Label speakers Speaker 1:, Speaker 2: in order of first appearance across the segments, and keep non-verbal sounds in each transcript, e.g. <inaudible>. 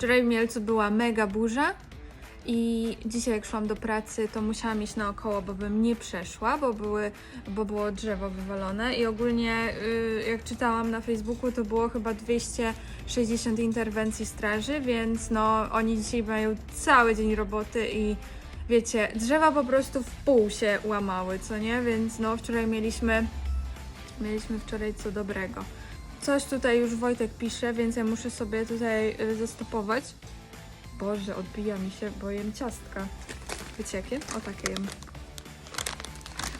Speaker 1: Wczoraj w Mielcu była mega burza i dzisiaj jak szłam do pracy, to musiałam iść naokoło, bo bym nie przeszła, bo, były, bo było drzewo wywalone i ogólnie y, jak czytałam na Facebooku, to było chyba 260 interwencji straży, więc no oni dzisiaj mają cały dzień roboty i wiecie, drzewa po prostu w pół się łamały, co nie? Więc no wczoraj mieliśmy mieliśmy wczoraj co dobrego. Coś tutaj już Wojtek pisze, więc ja muszę sobie tutaj y, zastopować. Boże, odbija mi się, bo jem ciastka. Wiecie jakie? O takie jem.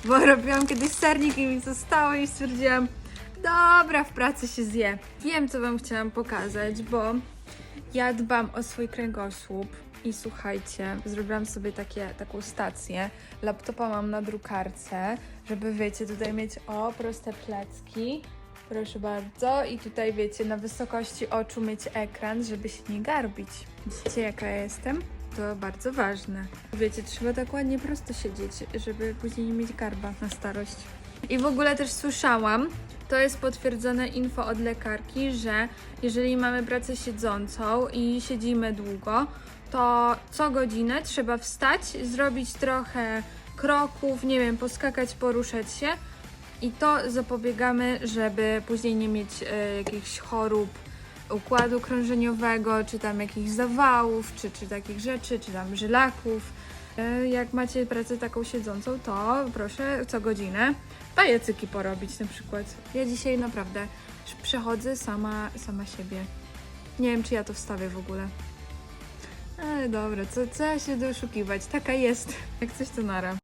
Speaker 1: Bo <laughs> robiłam kiedyś sernik i mi zostało i stwierdziłam, dobra, w pracy się zje. Wiem, co wam chciałam pokazać, bo ja dbam o swój kręgosłup i słuchajcie, zrobiłam sobie takie, taką stację. Laptopa mam na drukarce, żeby wiecie, tutaj mieć o, proste plecki. Proszę bardzo. I tutaj wiecie, na wysokości oczu mieć ekran, żeby się nie garbić. Widzicie, jaka ja jestem? To bardzo ważne. Wiecie, trzeba tak ładnie prosto siedzieć, żeby później nie mieć garba na starość. I w ogóle też słyszałam, to jest potwierdzone info od lekarki, że jeżeli mamy pracę siedzącą i siedzimy długo, to co godzinę trzeba wstać, zrobić trochę kroków, nie wiem, poskakać, poruszać się i to zapobiegamy, żeby później nie mieć e, jakichś chorób układu krążeniowego, czy tam jakichś zawałów, czy, czy takich rzeczy, czy tam żylaków. E, Jak macie pracę taką siedzącą, to proszę co godzinę pajacyki porobić na przykład. Ja dzisiaj naprawdę przechodzę sama, sama siebie. Nie wiem, czy ja to wstawię w ogóle. Ale dobra, co, co ja się doszukiwać? Taka jest. Jak coś to nara.